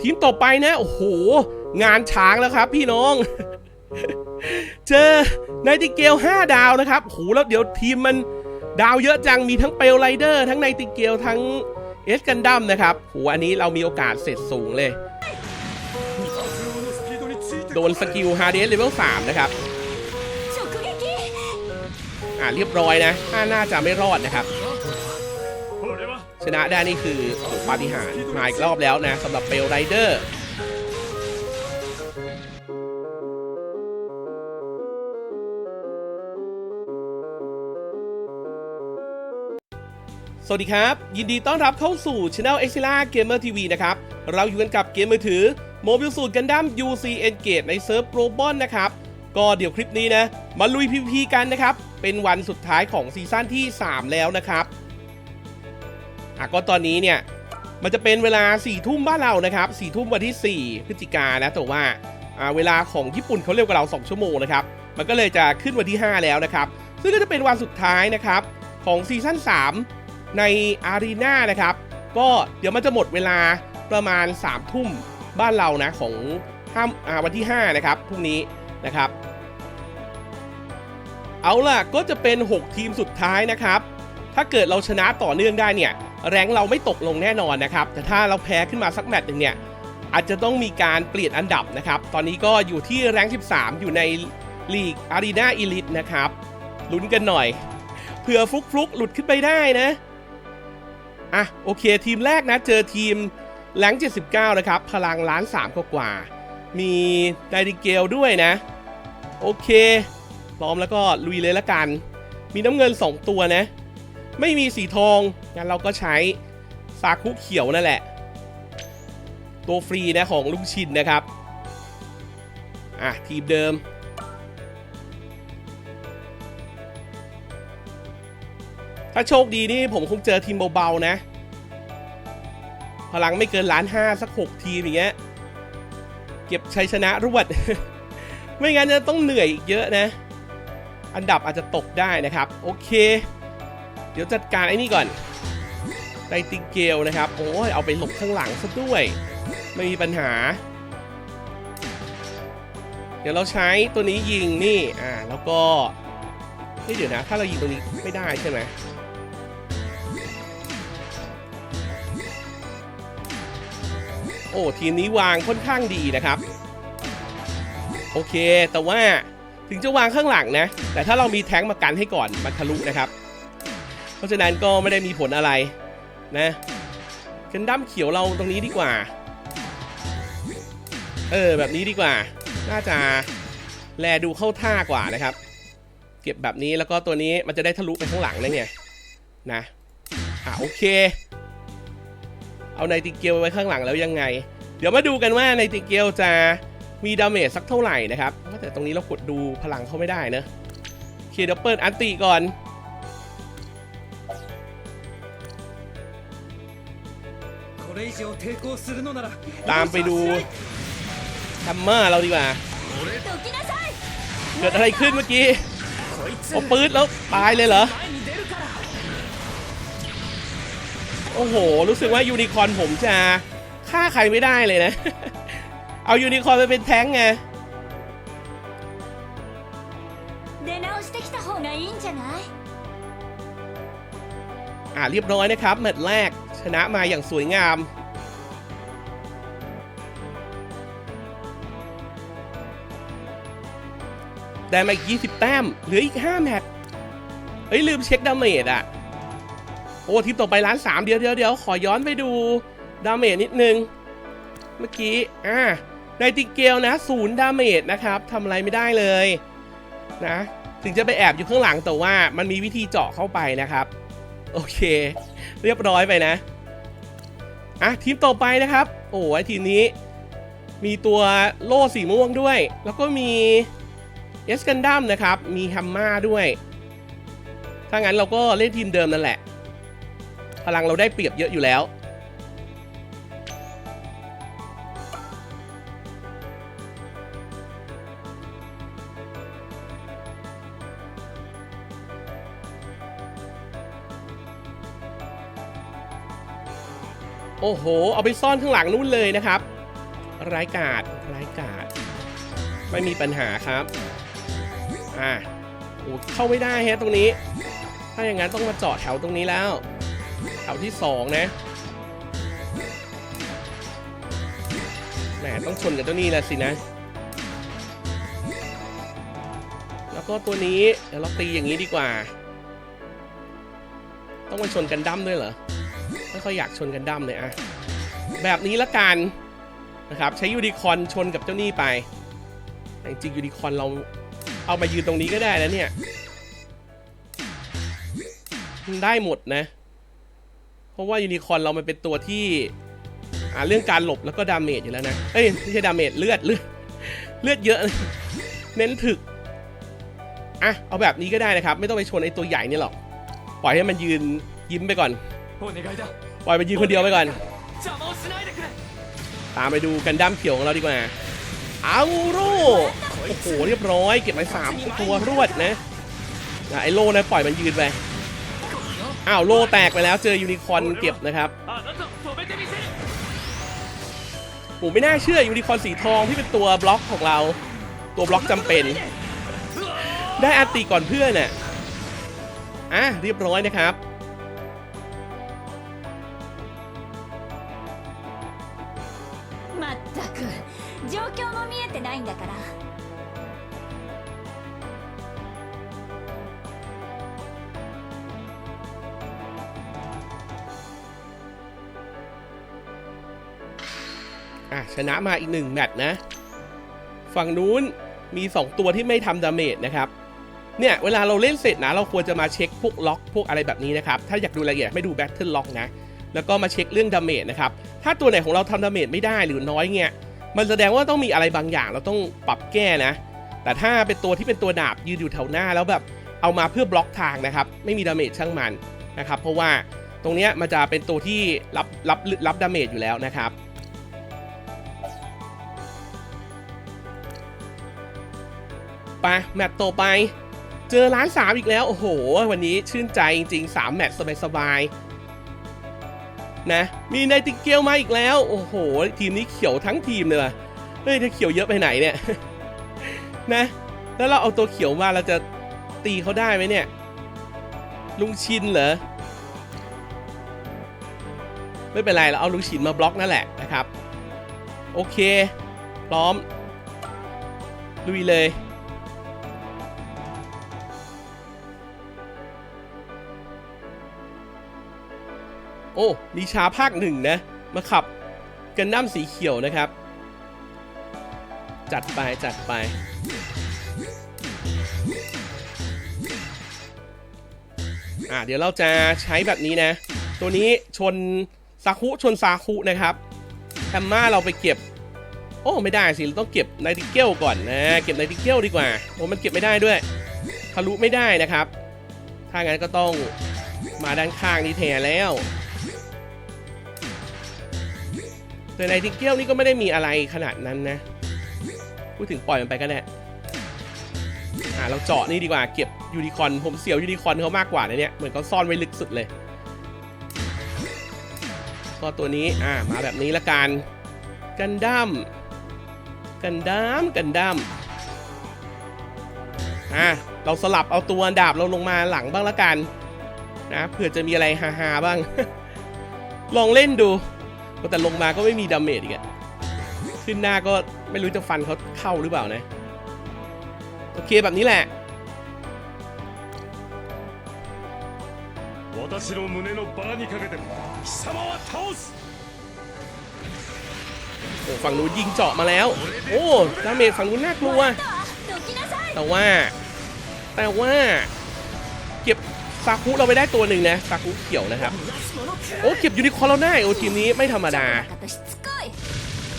ทีมต่อไปนะ โอ้โห งานช้างแล้วครับพี่น้อง เจอไนติเกล5 ดาวนะครับโหแล้วเดี๋ยวทีมมันดาวเยอะจังมีทั้งเปลไรเดอร์ ทั้งไนติเกลทั้งเอสกันดัมนะครับโหอันนี้เรามีโอกาสเสร็จสูงเลย โดนสกิลฮาร์เดสเลเวล3นะครับ อ่าเรียบร้อยนะถ้าน่าจะไม่รอดนะครับ ชนะได้นี่คือโอ้โหปาฏิหาริย์มาอีกรอบแล้วนะสำหรับเปลไรเดอร์สวัสดีครับ ยินดีต้อนรับเข้าสู่ช anel e x i l a Gamer TV นะครับ เราอยู่กันกับเกมมือถือโมบิลสูตรกันดั้ม UC Engage ในเซิร์ฟโปรบอนนะครับ ก็เดี๋ยวคลิปนี้นะ มาลุย PVP กันนะครับ เป็นวันสุดท้ายของซีซั่นที่ 3 แล้วนะครับ อะก็ตอนนี้เนี่ยมันจะเป็นเวลา4ี่ทุ่มบ้านเรานะครับ4ี่ทุ่มวันที่ 4 พฤศจิกายนะแต่ว่าเวลาของญี่ปุ่นเขาเร็วกว่าเรา 2 ชั่วโมงนะครับ มันก็เลยจะขึ้นวันที่ 5 แล้วนะครับ ซึ่งก็จะเป็นวันสุดท้ายนะครับของซีซั่น3 ในอารีนานะครับ ก็เดี๋ยวมันจะหมดเวลาประมาณ 3 ทุ่มบ้านเรานะของห้ามวันที่ 5 นะครับพรุ่งนี้นะครับ เอาล่ะก็จะเป็น 6 ทีมสุดท้ายนะครับ ถ้าเกิดเราชนะต่อเนื่องได้เนี่ย แรงเราไม่ตกลงแน่นอนนะครับ แต่ถ้าเราแพ้ขึ้นมาสักแมตช์หนึ่งเนี่ย อาจจะต้องมีการเปลี่ยนอันดับนะครับ ตอนนี้ก็อยู่ที่แรง 13 อยู่ในลีกอารีนาอีลิทนะครับลุ้นกันหน่อยเผื่อฟลุกฟลุกหลุดขึ้นไปได้นะอะโอเคทีมแรกนะเจอทีมแรง79 นะครับ พลังล้าน3กว่า มีไดริเกลด้วยนะ โอเคพร้อมแล้วก็ลุยเลยละกัน มีน้ำเงิน 2 ตัวนะ ไม่มีสีทอง งั้นเราก็ใช้ซาคุเขียวนั่นแหละ ตัวฟรีนะของลุงชินนะครับ อะ ทีมเดิม ถ้าโชคดีนี่ผมคงเจอทีมเบาๆนะ พลังไม่เกินล้านห้าสักหกทีมอย่างเงี้ย เก็บชัยชนะรวด ไม่งั้นจะต้องเหนื่อยอีกเยอะนะ อันดับอาจจะตกได้นะครับ โอเค เดี๋ยวจัดการไอ้นี่ก่อน ไนติงเกลนะครับ โอ้ยเอาไปหลบข้างหลังซะด้วย ไม่มีปัญหา เดี๋ยวเราใช้ตัวนี้ยิงนี่อ่าแล้วก็นี่เดี๋ยวนะ ถ้าเรายิงตัวนี้ไม่ได้ใช่ไหมโอ้ทีมนี้วางค่อนข้างดีนะครับ โอเค แต่ว่าถึงจะวางข้างหลังนะ แต่ถ้าเรามีแท้งมากันให้ก่อนมันทะลุนะครับ เพราะฉะนั้นก็ไม่ได้มีผลอะไร นะกันดั้มเขียวเราตรงนี้ดีกว่า เออแบบนี้ดีกว่า น่าจะแลดูเข้าท่ากว่านะครับ เก็บแบบนี้แล้วก็ตัวนี้มันจะได้ทะลุไปข้างหลังเลยเนี่ยนะอะโอเค เอาไนติเกลไว้ข้างหลังแล้วยังไง เดี๋ยวมาดูกันว่าไนติเกลจะมีดาเมจสักเท่าไหร่นะครับแต่ตรงนี้เรากดดูพลังเขาไม่ได้นะเคเดี๋ยวเปิดอันติก่อน ตามไปดูทัมเมอร์เราดีกว่าเกิดอะไรขึ้นเมื่อกี้โอ้ปืดแล้วตายเลยเหรอ โอ้โห รู้สึกว่ายูนิคอร์ผมจะฆ่าใครไม่ได้เลยนะ เอายูนิคอร์ไปเป็นแท้งไงอ่าเรียบร้อยนะครับแมตช์แรก ชนะมาอย่างสวยงาม ได้มาอีก 20 แต้ม เหลืออีก 5 แมตช์เฮ้ย ลืมเช็คดาเมจอะ โอ้ทีมต่อไปล้านสามเดี๋ยวเดี๋ยวเดี๋ยวขอย้อนไปดูดาเมจนิดนึง เมื่อกี้ อ่าในติเกลนะศูนย์ดาเมจนะครับทำอะไรไม่ได้เลยนะ ถึงจะไปแอบอยู่ข้างหลังแต่ว่ามันมีวิธีเจาะเข้าไปนะครับ โอเค เรียบร้อยไปนะ อะ ทีมต่อไปนะครับ โอ้ยทีมนี้ มีตัวโล่สีม่วงด้วย แล้วก็มีเอสกันดัมนะครับ มีฮัมมาด้วย ถ้างั้นเราก็เล่นทีมเดิมนั่นแหละ พลังเราได้เปรียบเยอะอยู่แล้ว โอ้โห เอาไปซ่อนข้างหลังนู่นเลยนะครับร้ายกาดร้ายกาดไม่มีปัญหาครับ อ่าโอ้เข้าไม่ได้ฮะตรงนี้ ถ้าอย่างนั้นต้องมาเจาะแถวตรงนี้แล้วแถวที่สองนะแหมต้องชนกับเจ้านี่แหละสินะ แล้วก็ตัวนี้เดี๋ยวเราตีอย่างนี้ดีกว่า ต้องมาชนกันดั้มด้วยเหรอ ค่อยอยากชนกันดั้มเลยอะแบบนี้ละกันนะครับใช้ยูนิคอนชนกับเจ้านี่ไปจริงยูนิคอนเราเอามายืนตรงนี้ก็ได้แล้วเนี่ยได้หมดนะ เพราะว่ายูนิคอนเรามันเป็นตัวที่เรื่องการหลบแล้วก็ดาเมจอยู่แล้วนะเอ้ยไม่ใช่ดาเมจเลือดเลือดเลือดเยอะ เน้นถึกอะเอาแบบนี้ก็ได้นะครับ ไม่ต้องไปชนไอ้ตัวใหญ่นี่หรอก ปล่อยให้มันยืนยิ้มไปก่อน ปล่อยมันยืนคนเดียวไปก่อน ตามไปดูกันดั้มเขียวของเราดีกว่า เอาลูโอ้โหเรียบร้อย เก็บไปสามตัวรวดนะไอโล่นะปล่อยมันยืนไปอ้าวโล่แตกไปแล้วเจอยูนิคอนเก็บนะครับผมไม่น่าเชื่อยูนิคอนสีทองที่เป็นตัวบล็อกของเรา ตัวบล็อกจำเป็น ได้อาติก่อนเพื่อนน่ะอะเรียบร้อยนะครับ まったく状況も見えてないんだから อ่ะชนะมาอีกหนึ่งแมตช์นะ ฝั่งนู้นมี 2 ตัวที่ไม่ทำดาเมจนะครับ เนี่ย เวลาเราเล่นเสร็จนะ เราควรจะมาเช็คพวกล็อกพวกอะไรแบบนี้นะครับ ถ้าอยากดูรายละเอียดไม่ดูแบทเทิลล็อกนะ แล้วก็มาเช็คเรื่องดาเมจนะครับ ถ้าตัวไหนของเราทำดาเมจไม่ได้หรือน้อยเงี้ย มันแสดงว่าต้องมีอะไรบางอย่างเราต้องปรับแก้นะ แต่ถ้าเป็นตัวที่เป็นตัวดาบยืนอยู่แถวหน้าแล้วแบบเอามาเพื่อบล็อกทางนะครับ ไม่มีดาเมจช่างมันนะครับ เพราะว่าตรงนี้มันจะเป็นตัวที่รับรับรับดาเมจอยู่แล้วนะครับไปแมตช์ต่อไป เจอร้านสามอีกแล้ว โอ้โห วันนี้ชื่นใจจริงๆ3แมตช์สบายๆ นะ มีไนติเกลมาอีกแล้ว โอ้โห ทีมนี้เขียวทั้งทีมเลยว่ะเฮ้ยถ้าเขียวเยอะไปไหนเนี่ย นะ แล้วเราเอาตัวเขียวมาเราจะตีเขาได้ไหมเนี่ย ลุงชินเหรอ ไม่เป็นไรเราเอาลุงชินมาบล็อกนั่นแหละนะครับ โอเค พร้อม ลุยเลย โอ้ลีชาภาคหนึ่งนะ มาขับกันดั้มสีเขียวนะครับ จัดไปจัดไป อะเดี๋ยวเราจะใช้แบบนี้นะ ตัวนี้ชนซาคุชนซาคุนะครับแฮมมาเราไปเก็บ โอ้ไม่ได้สิ เราต้องเก็บไนติเกลก่อนนะ เก็บไนติเกลดีกว่าโอ้มันเก็บไม่ได้ด้วย ทะลุไม่ได้นะครับ ถ้างั้นก็ต้องมาด้านข้างนี้แทนแล้ว แต่ไนติเกลนี่ก็ไม่ได้มีอะไรขนาดนั้นนะ พูดถึงปล่อยมันไปก็ได้อ่าเราเจาะนี่ดีกว่าเก็บยูนิคอนผมเสียวยูนิคอนเขามากกว่านะเนี่ยเหมือนเขาซ่อนไว้ลึกสุดเลย ก็ตัวนี้อ่ามาแบบนี้ละกันกันดั้มกันดั้มกันดั้มอ่าเราสลับเอาตัวดาบเราลงมาหลังบ้างละกันนะเผื่อจะมีอะไรฮาๆบ้าง ลองเล่นดู แต่ลงมาก็ไม่มีดาเมจอีกอะขึ้นหน้าก็ไม่รู้จะฟันเขาเข้าหรือเปล่านะ โอเคแบบนี้แหละ 私の胸のバラにかけて貴様は倒す โอ้ฝั่งนู้นยิงเจาะมาแล้ว โอ้ดาเมจฝั่งนู้นน่ากลัว 終わったわどきなさい แต่ว่า แต่ว่า เก็บ ซาคุเราไปได้ตัวหนึ่งนะซาคุเขียวนะครับ โอ้เก็บยูนิคอร์นเราได้ โอ้ทีมนี้ไม่ธรรมดา バカとしつこい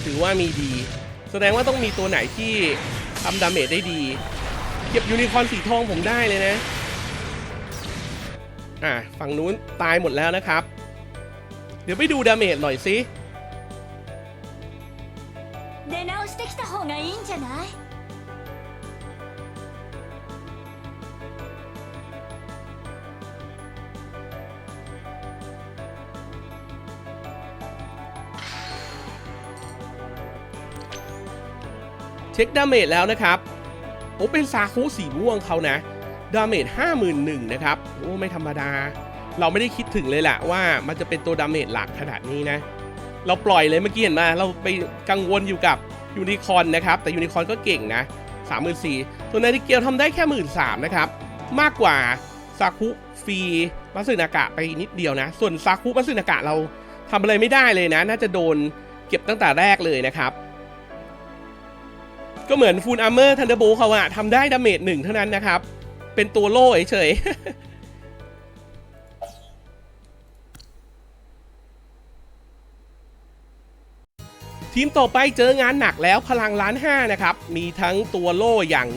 ถือว่ามีดี แสดงว่าต้องมีตัวไหนที่ทำดาเมจได้ดี เก็บยูนิคอร์นสีทองผมได้เลยนะ อ่ะฝั่งนู้นตายหมดแล้วนะครับ เดี๋ยวไปดูดาเมจหน่อยสิ 出直してきた方がいいんじゃない ช็คดาเมจแล้วนะครับโอ้เป็นซาคุสีม่วงเขานะดาเมจ51,000นะครับโอ้ไม่ธรรมดา เราไม่ได้คิดถึงเลยแหละว่ามันจะเป็นตัวดาเมจหลักขนาดนี้นะ เราปล่อยเลยเมื่อกี้เห็นมา เราไปกังวลอยู่กับยูนิคอนนะครับ แต่ยูนิคอนก็เก่งนะ34,000ตัวนาฬิเกลทำได้แค่ 13,000นะครับ มากกว่าซาคุฟีมัสึนากะไปนิดเดียวนะ ส่วนซาคุมัสึนากะเราทำอะไรไม่ได้เลยนะ น่าจะโดนเก็บตั้งแต่แรกเลยนะครับ ก็เหมือนฟูลอาร์เมอร์ทันเดอร์โบเขาอะทำได้ดาเมจหนึ่งเท่านั้นนะครับ เป็นตัวโล่เฉยทีมต่อไปเจองานหนักแล้วพลังล้านห้านะครับ มีทั้งตัวโล่อย่าง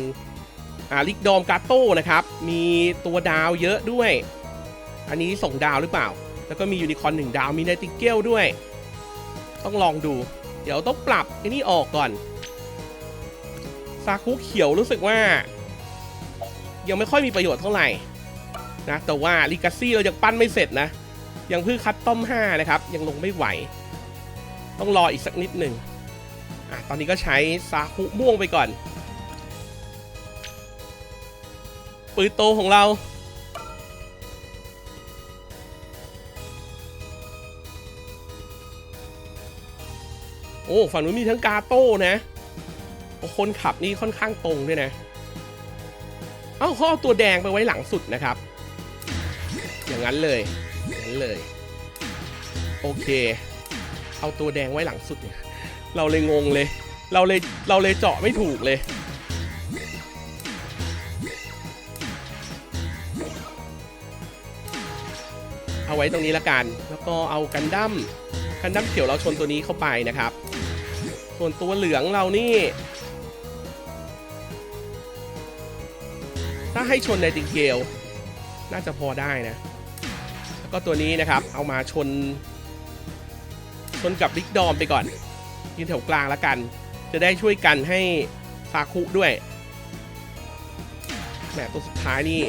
อาลิกดอมกาโต้นะครับ มีตัวดาวเยอะด้วย อันนี้ส่งดาวหรือเปล่า แล้วก็มียูนิคอร์นหนึ่งดาวมีไนติเกลด้วย ต้องลองดู เดี๋ยวต้องปรับไอ้นี่ออกก่อน ซาคุเขียวรู้สึกว่า ยังไม่ค่อยมีประโยชน์เท่าไหร่นะแต่ว่าลิกาซี่เรายังปั้นไม่เสร็จนะ ยังเพิ่งคัดต้อม5นะครับ ยังลงไม่ไหว ต้องรออีกสักนิดหนึ่งอะตอนนี้ก็ใช้ซาคุม่วงไปก่อน ปืนโตของเราโอ้ ฝั่งนู้นมีทั้งกาโต้นะ คนขับนี่ค่อนข้างตรงด้วยนะ เอ้าเขาเอาตัวแดงไปไว้หลังสุดนะครับ อย่างนั้นเลยอย่างนั้นเลย โอเค เอาตัวแดงไว้หลังสุดเนี่ย เราเลยงงเลย เราเลยเราเลยเจาะไม่ถูกเลยเอาไว้ตรงนี้ละกัน แล้วก็เอากันดั้มกันดั้มเขียวเราชนตัวนี้เข้าไปนะครับ ส่วนตัวเหลืองเรานี่าให้ชนในติงเกลน่าจะพอได้นะ แล้วก็ตัวนี้นะครับ เอามาชน ชนกับลิกดอมไปก่อนยืนแถวกลางแล้วกัน จะได้ช่วยกันให้ซาคุด้วยแหมตัวสุดท้ายนี่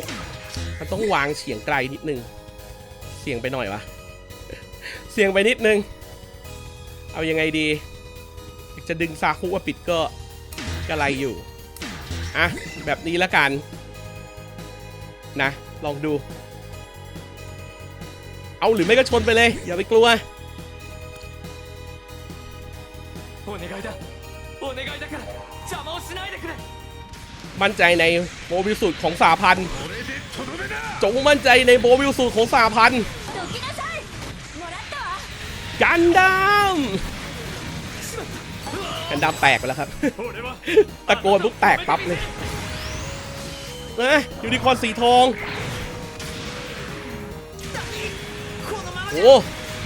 มันต้องวางเฉียงไกลนิดนึง เสียงไปหน่อยวะเสียงไปนิดนึง เอายังไงดี จะดึงซาคุมาปิดก็กระไรอยู่ อะ แบบนี้ละกัน นะ ลองดู เอาหรือไม่ก็ชนไปเลย อย่าไปกลัวมั่นใจในโมบิลสูตรของสาพันจงมั่นใจในโมบิลสูตรของสาพันกันดามกันดามแตกไปแล้วครับ ตะโกนปุ๊แตกปั๊บเลย นะยูนิคอนสีทองโอ้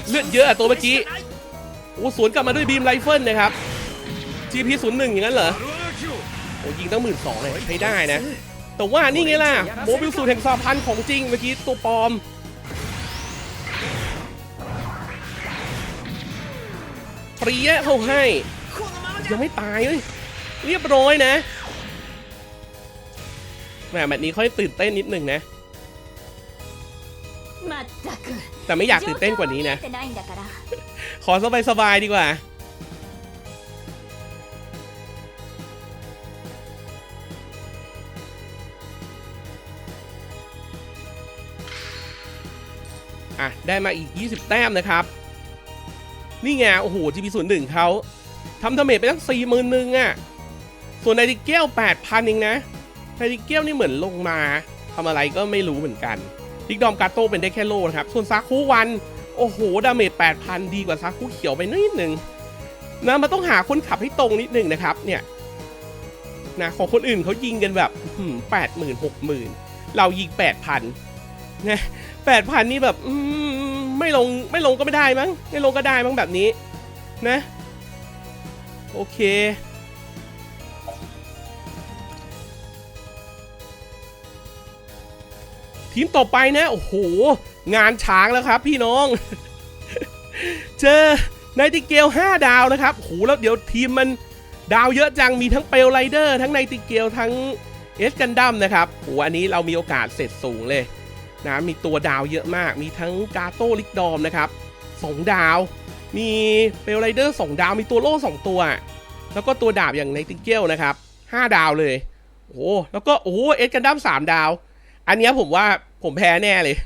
เลือดเยอะอะตัวเมื่อกี้โอ้สวนกลับมาด้วยบีมไรเฟิลนะครับ GP 0 1อย่างนั้นเหรอโอ้ยิงตั้งหมื่นสองเลยใช้ได้นะ แต่ว่านี่ไงล่ะโมบิลสูตรแห่งสาพันธ์ของจริงเมื่อกี้ตัวปลอมปรียะเขาให้ ยังไม่ตายเลยเรียบร้อยนะ แหมแมตช์นี้ค่อยตื่นเต้นนิดนึงนะ แต่ไม่อยากตื่นเต้นกว่านี้นะ ขอสบายสบายดีกว่า อะ ได้มาอีก 20 แต้มนะครับ นี่ไง โอ้โหจีพีศูนย์หนึ่งเขาทำทาเมจไปตั้งหนึ่งอะ ส่วนไนติเกล8,000เองนะ ไนติเกลนี่เหมือนลงมาทำอะไรก็ไม่รู้เหมือนกันดิกดอมกาโต้เป็นได้แค่โลนะครับ ส่วนซาคุวัน โอ้โห ดาเมจ 8,000 ดีกว่าซาคุเขียวไปนิดนึงนะมันต้องหาคนขับให้ตรงนิดนึงนะครับ เนี่ยนะของคนอื่นเขายิงกันแบบแปดหมื่นหกหมื่นเรายิงแปดพันนะแปดพันนี่แบบไม่ลงไม่ลงก็ไม่ได้มั้ง ไม่ลงก็ได้มั้งแบบนี้ นะ โอเค ทีมต่อไปนะ โอ้โห งานช้างแล้วครับพี่น้อง เจอไนติเกล5 ดาวนะครับโอ้โหแล้วเดี๋ยวทีมมันดาวเยอะจังมีทั้งเปลไรเดอร์ทั้งไนติเกลทั้งเอสกันดัมนะครับโอ้โหอันนี้เรามีโอกาสเสร็จสูงเลยนะมีตัวดาวเยอะมาก มีทั้งกาโต้ลิกดอมนะครับสองดาว มีเปลไรเดอร์สองดาว มีตัวโล่สองตัว แล้วก็ตัวดาบอย่างในติเกลนะครับ5ดาวเลยโอ้แล้วก็โอ้เอ็ดกันดั้มสามดาว อันนี้ผมว่า ผมแพ้แน่เลย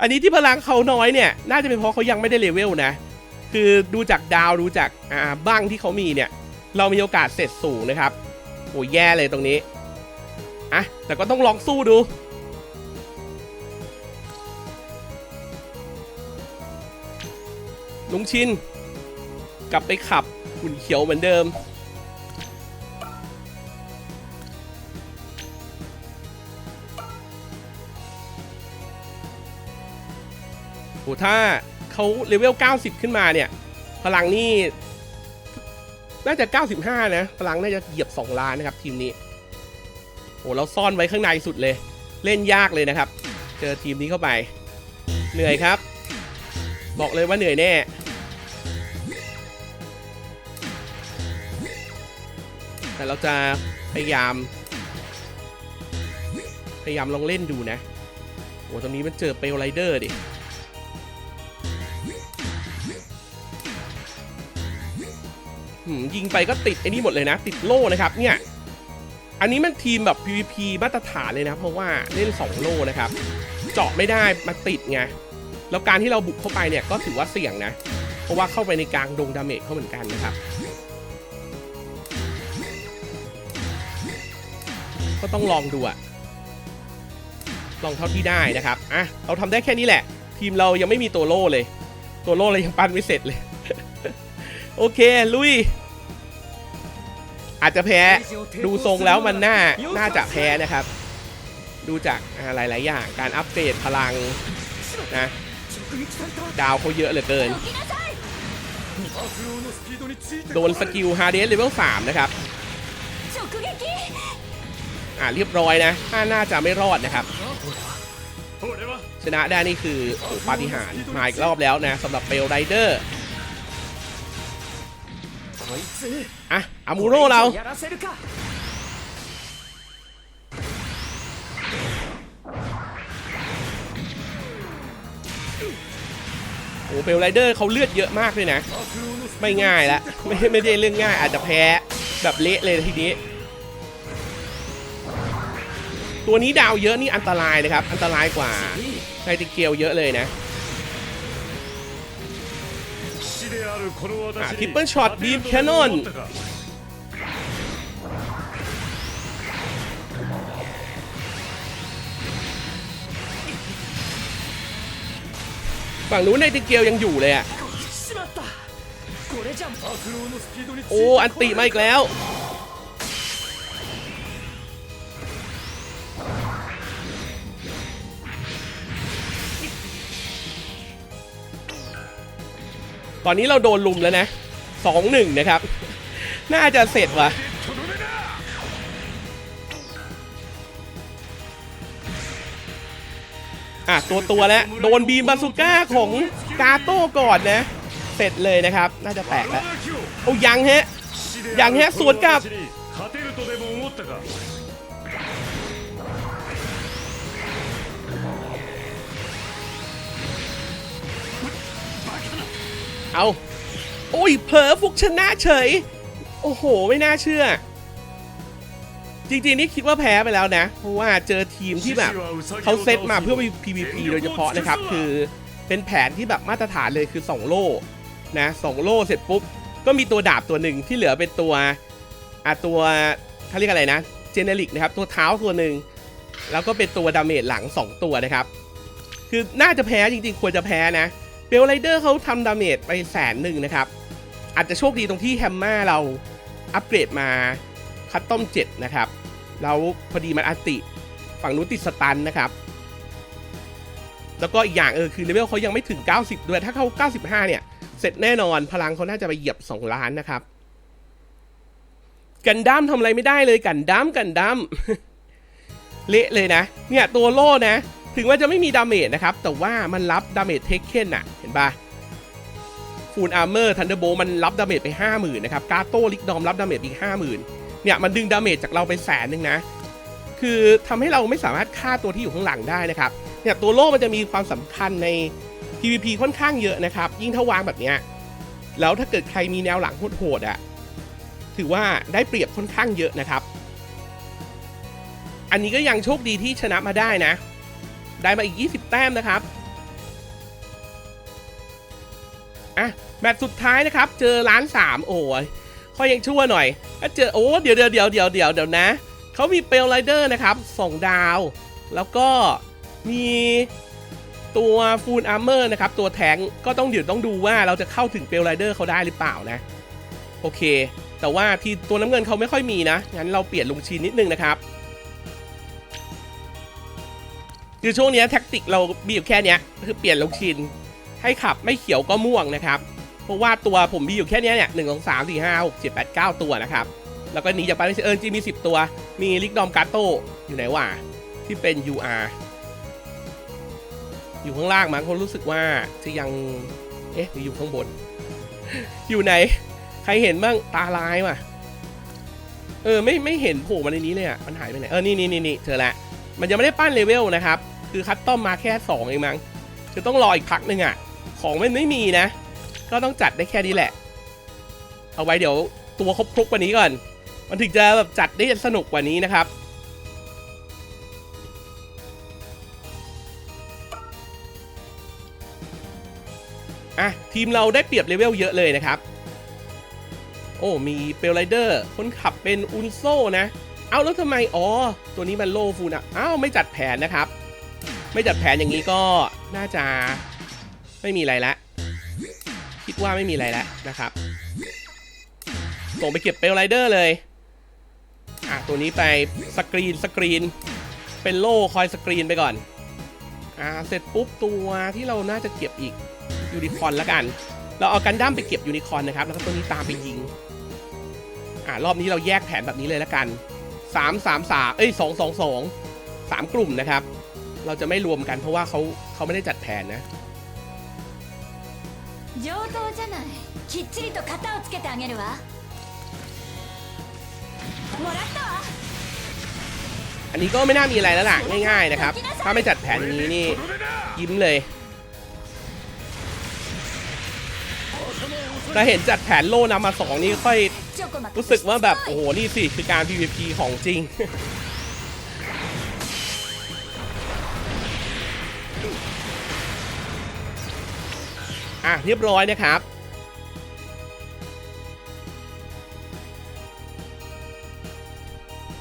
อันนี้ที่พลังเขาน้อยเนี่ย น่าจะเป็นเพราะเขายังไม่ได้เลเวลนะ คือดูจากดาวดูจากอ่าบ้างที่เขามีเนี่ย เรามีโอกาสเสร็จสูงนะครับโอ้แย่เลยตรงนี้อะแต่ก็ต้องลองสู้ดูลุงชิน กลับไปขับหุ่นเขียวเหมือนเดิม ถ้าเขาเลเวล 90 ขึ้นมาเนี่ย พลังนี่น่าจะ 95 นะ พลังน่าจะเหยียบ 2 ล้านนะครับ ทีมนี้ โอ้เราซ่อนไว้ข้างในสุดเลย เล่นยากเลยนะครับ เจอทีมนี้เข้าไป เหนื่อยครับ บอกเลยว่าเหนื่อยแน่ แต่เราจะพยายาม พยายามลองเล่นดูนะ โอ้ตรงนี้มันเจอเปลไรเดอร์ดิ ยิงไปก็ติดไอ้นี่หมดเลยนะ ติดโล่นะครับเนี่ยอันนี้มันทีมแบบ PVP มาตรฐานเลยนะเพราะว่าเล่น 2 โล่นะครับ เจาะไม่ได้มาติดไงแล้วการที่เราบุกเข้าไปเนี่ยก็ถือว่าเสี่ยงนะ เพราะว่าเข้าไปในกลางดงดาเมจเขาเหมือนกันนะครับ ก็ต้องลองดูอะลองเท่าที่ได้นะครับอะเราทำได้แค่นี้แหละ ทีมเรายังไม่มีตัวโล่เลย ตัวโล่เลยยังปั้นไม่เสร็จเลย โอเค ลุย อาจจะแพ้ดูทรงแล้วมันน่าน่าจะแพ้นะครับ ดูจากหลาย ๆ อย่าง การอัปเกรดพลังนะดาวเขาเยอะเหลือเกิน โดนสกิลฮาร์เดสเลเวล3นะครับ อ่าเรียบร้อยนะถ้าน่าจะไม่รอดนะครับ ชนะได้นี่คือปาฏิหาริย์มาอีกรอบแล้วนะสำหรับเบลไรเดอร์ อะอามูโร่เรา โอ้เบลไรเดอร์เขาเลือดเยอะมากเลยนะ ไม่ง่ายละไม่ไม่ได้เรื่องง่ายอาจจะแพ้แบบเละเลยทีนี้ ตัวนี้ดาวเยอะนี่อันตรายเลยครับ อันตรายกว่าไนติเกลเยอะเลยนะ ทิปเปิลช็อตบีมแคนนอนฝั่งนู้นในติเกียวยังอยู่เลยอะ โอ้ อันติมาอีกแล้ว ตอนนี้เราโดนลุมแล้วนะสองหนึ่งนะครับ น่าจะเสร็จวะอะตัวตัวแล้วโดนบีมบาสุก้าของกาโต้ก่อนนะ เสร็จเลยนะครับ น่าจะแตกแล้วโอ้ยังฮะยังฮะสวนกับ เอาโอ้ยเผลอฟุกชนะเฉย โอ้โห ไม่น่าเชื่อ จริงๆนี่คิดว่าแพ้ไปแล้วนะ เพราะว่าเจอทีมที่แบบเขาเซตมาเพื่อ PVP โดยเฉพาะนะครับ คือเป็นแผนที่แบบมาตรฐานเลยคือ 2 โล่นะสองโล่เสร็จปุ๊บ ก็มีตัวดาบตัวหนึ่งที่เหลือเป็นตัวอะตัวเขาเรียกอะไรนะเจเนริกนะครับ ตัวเท้าตัวหนึ่งแล้วก็เป็นตัวดาเมจหลัง 2 ตัวนะครับ คือน่าจะแพ้จริงๆ ควรจะแพ้นะ เบลไรเดอร์เขาทำดาเมจไปแสนหนึ่งนะครับ อาจจะโชคดีตรงที่แฮมมาเราอัปเกรดมาคัตตอม7นะครับแล้วพอดีมันอติฝั่งนู้นติดสตันนะครับ แล้วก็อีกอย่างเออคือเลเวลเขายังไม่ถึง 90 ด้วย ถ้าเขา95 เนี่ย เสร็จแน่นอนพลังเขาน่าจะไปเหยียบ 2 ล้านนะครับ กันดั้มทำอะไรไม่ได้เลยกันดั้มกันดั้มเละเลยนะ เนี่ยตัวโล่นะ ถึงว่าจะไม่มีดาเมจนะครับ แต่ว่ามันรับดาเมจเทคเคนอะเห็นปะฟูลอาร์เมอร์ทันเดอร์โบมันรับดาเมจไป 50,000นะครับ กาโต้ลิกดอมรับดาเมจอีก 50,000เนี่ยมันดึงดาเมจจากเราไปแสนหนึ่งนะ คือทำให้เราไม่สามารถฆ่าตัวที่อยู่ข้างหลังได้นะครับ เนี่ยตัวโล่มันจะมีความสำคัญใน PVP ค่อนข้างเยอะนะครับ ยิ่งถ้าวางแบบเนี้ย แล้วถ้าเกิดใครมีแนวหลังโหดๆอะ่ะ ถือว่าได้เปรียบค่อนข้างเยอะนะครับ อันนี้ก็ยังโชคดีที่ชนะมาได้นะ ได้มาอีก 20 แต้มนะครับอะแมตช์สุดท้ายนะครับ เจอล้านสามโอ้ยขอยังชั่วหน่อยถ้าเจอโอ้เดี๋ยวเดี๋ยวเดี๋ยวเดี๋ยวเดี๋ยวเดี๋ยวนะเขามีเปลไรเดอร์นะครับ2ดาว แล้วก็มีตัวฟูลอาร์เมอร์นะครับ ตัวแทงก็ต้องเดี๋ยวต้องดูว่าเราจะเข้าถึงเปลไรเดอร์เขาได้หรือเปล่านะ โอเค แต่ว่าที่ตัวน้ำเงินเขาไม่ค่อยมีนะงั้นเราเปลี่ยนลุงชีนนิดนึงนะครับ คือช่วงนี้แท็กติกเรามีอยู่แค่เนี้ยคือเปลี่ยนลุงชินให้ขับไม่เขียวก็ม่วงนะครับ เพราะว่าตัวผมมีอยู่แค่เนี้ยเนี่ยหนึ่งสองสามสี่ห้าหกเจ็ดแปดเก้าตัวนะครับ แล้วก็หนีจากปาริสเอิร์นจีมีสิบตัว มีลิกดอมการ์โตอยู่ไหนวะที่เป็น UR อยู่ข้างล่างมั้งคนรู้สึกว่าจะยัง เอ๊ะหรืออยู่ข้างบน อยู่ไหน ใครเห็นบ้างตาลายว่ะ เออไม่ไม่เห็นโผล่มาในนี้เลยอะมันหายไปไหน เออนี่นี่นี่นี่เจอแล้วมันยังไม่ได้ปั้นเลเวลนะครับ คือคัสตอมมาแค่ 2 เองมั้งคือต้องรออีกพักหนึ่งอะ ของมันไม่มีนะ ก็ต้องจัดได้แค่นี้แหละ เอาไว้เดี๋ยวตัวครบครบกว่านี้ก่อน มันถึงจะแบบจัดได้สนุกกว่านี้นะครับอะทีมเราได้เปรียบเลเวลเยอะเลยนะครับ โอ้มีเปลไรเดอร์คนขับเป็นอุนโซนะ เอาแล้วทำไม อ๋อ ตัวนี้มันโลฟูนะอ้าวไม่จัดแผนนะครับ ไม่จัดแผนอย่างนี้ก็น่าจะไม่มีอะไรละ คิดว่าไม่มีอะไรแล้วนะครับ ส่งไปเก็บเปลไรเดอร์เลย อะ ตัวนี้ไปสกรีนสกรีน เป็นโล่คอยสกรีนไปก่อน อ่า เสร็จปุ๊บตัวที่เราน่าจะเก็บอีกยูนิคอนแล้วกัน เราเอากันดั้มไปเก็บยูนิคอนนะครับ แล้วก็ตัวนี้ตามไปยิง อ่ารอบนี้เราแยกแผนแบบนี้เลยแล้วกันสามสามสามเอ้ยสองสองสองสามกลุ่มนะครับ เราจะไม่รวมกันเพราะว่าเขาเขาไม่ได้จัดแผนนะ 上等じゃないきっちりと型をつけてあげるわもらったわ อันนี้ก็ไม่น่ามีอะไรแล้วล่ะ ง่ายๆนะครับ ถ้าไม่จัดแผนอย่างนี้นี่ これだ ยิ้มเลย แต่เห็นจัดแผนโล่นำมาสองนี่ค่อย ちょこまか รู้สึกว่าแบบ โอ้โห นี่สิ คือการ PVP ของจริง อ่ะ เรียบร้อยนะครับ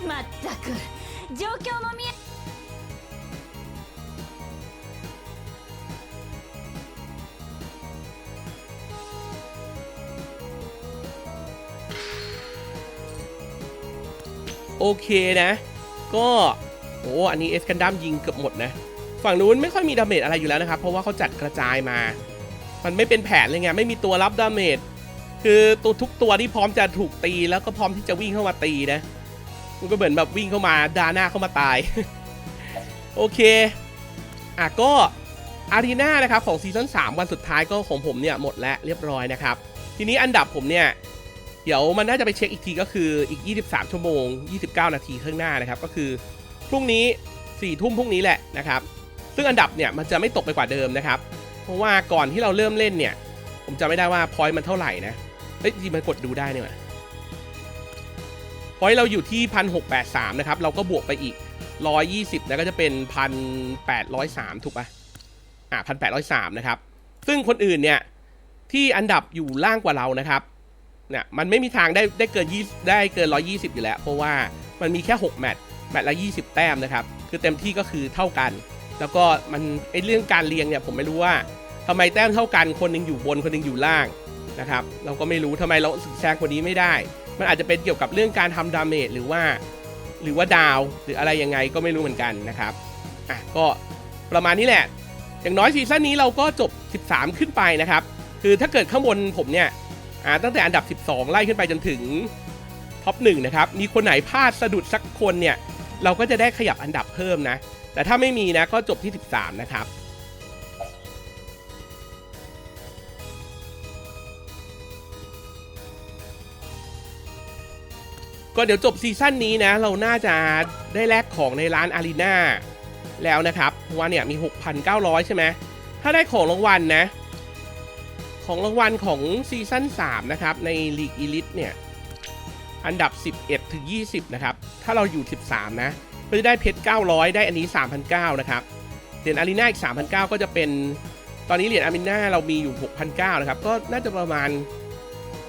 まったく状況も見え โอเคนะ ก็โอ้อันนี้เอสกันดัมยิงเกือบหมดนะ ฝั่งนู้นไม่ค่อยมีดาเมจอะไรอยู่แล้วนะครับ เพราะว่าเขาจัดกระจายมา มันไม่เป็นแผนเลยไงไม่มีตัวรับดาเมจคือตัวทุกตัวที่พร้อมจะถูกตีแล้วก็พร้อมที่จะวิ่งเข้ามาตีนะมันก็เหมือนแบบวิ่งเข้ามาดาหน้าเข้ามาตาย โอเคอะก็อารีนานะครับของซีซั่น3วันสุดท้ายก็ของผมเนี่ยหมดแล้วเรียบร้อยนะครับ ทีนี้อันดับผมเนี่ยเดี๋ยวมันน่าจะไปเช็คอีกทีก็คืออีก 23 ชั่วโมง 29 นาทีข้างหน้านะครับ ก็คือพรุ่งนี้4ทุ่มพรุ่งนี้แหละนะครับ ซึ่งอันดับเนี่ยมันจะไม่ตกไปกว่าเดิมนะครับ เพราะว่าก่อนที่เราเริ่มเล่นเนี่ย ผมจะไม่ได้ว่าพอยต์มันเท่าไหร่นะเฮ้ยจริงมันกดดูได้นี่หว่าพอยต์เราอยู่ที่1683นะครับ เราก็บวกไปอีก120นะก็จะเป็น1803ถูกปะอะ1803นะครับ ซึ่งคนอื่นเนี่ย ที่อันดับอยู่ล่างกว่าเรานะครับเนี่ยมันไม่มีทางได้ได้เกิน20ได้เกิน120อยู่แล้ว เพราะว่ามันมีแค่6แมตช์แมตช์ละ20แต้มนะครับ คือเต็มที่ก็คือเท่ากัน แล้วก็มันไอเรื่องการเรียงเนี่ยผมไม่รู้ว่าทำไมแต้มเท่ากันคนหนึงอยู่บนคนหนึงอยู่ล่างนะครับ เราก็ไม่รู้ทำไมเราสึกแซงคนนี้ไม่ได้ มันอาจจะเป็นเกี่ยวกับเรื่องการทำดาเมจหรือว่า หรือว่าดาวหรืออะไรยังไงก็ไม่รู้เหมือนกันนะครับอะก็ประมาณนี้แหละ อย่างน้อยซีซั่นนี้เราก็จบ 13 ขึ้นไปนะครับ คือถ้าเกิดข้างบนผมเนี่ยอ่าตั้งแต่อันดับ 12 ไล่ขึ้นไปจนถึงท็อป1นะครับ มีคนไหนพลาดสะดุดสักคนเนี่ย เราก็จะได้ขยับอันดับเพิ่มนะ แต่ถ้าไม่มีนะก็จบที่ 13 นะครับก็เดี๋ยวจบซีซั่นนี้นะ เราน่าจะได้แลกของในร้านอารีนาแล้วนะครับเพราะว่าเนี่ยมี 6,900 ใช่ไหมถ้าได้ของรางวัลนะ ของรางวัลของซีซั่น3นะครับ ในลีกอีลิทเนี่ย อันดับ 11 ถึง 20 นะครับ ถ้าเราอยู่ 13 นะ ก็จะได้เพชร 900 ได้อันนี้ 3,900 นะครับ เหรียญอารีนาอีก 3,900 ก็จะเป็น ตอนนี้เหรียญอารีนาเรามีอยู่ 6,900 นะครับ ก็น่าจะประมาณ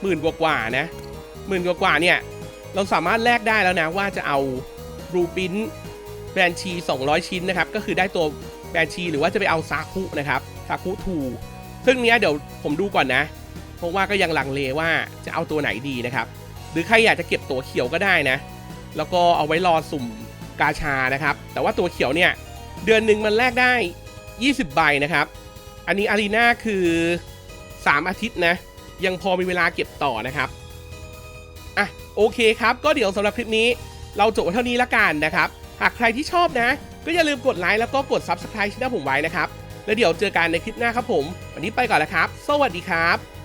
หมื่นกว่าๆนะหมื่นกว่าๆเนี่ย เราสามารถแลกได้แล้วนะว่าจะเอารูปินแบรนชี 200 ชิ้นนะครับ ก็คือได้ตัวแบรนชีหรือว่าจะไปเอาซาคุนะครับ ซาคุทูซึ่งเนี้ยเดี๋ยวผมดูก่อนนะ เพราะว่าก็ยังลังเลว่าจะเอาตัวไหนดีนะครับ หรือใครอยากจะเก็บตัวเขียวก็ได้นะ แล้วก็เอาไว้รอสุ่ม กาชานะครับ แต่ว่าตัวเขียวเนี่ย เดือนหนึ่งมันแลกได้ 20 ใบนะครับ อันนี้อารีนาคือ 3 อาทิตย์นะ ยังพอมีเวลาเก็บต่อนะครับ อะ โอเคครับ ก็เดี๋ยวสำหรับคลิปนี้ เราจบเท่านี้ละกันนะครับ หากใครที่ชอบนะ ก็อย่าลืมกดไลค์แล้วก็กด Subscribe ช่องผมไว้นะครับ แล้วเดี๋ยวเจอกันในคลิปหน้าครับผม วันนี้ไปก่อนแล้วครับ สวัสดีครับ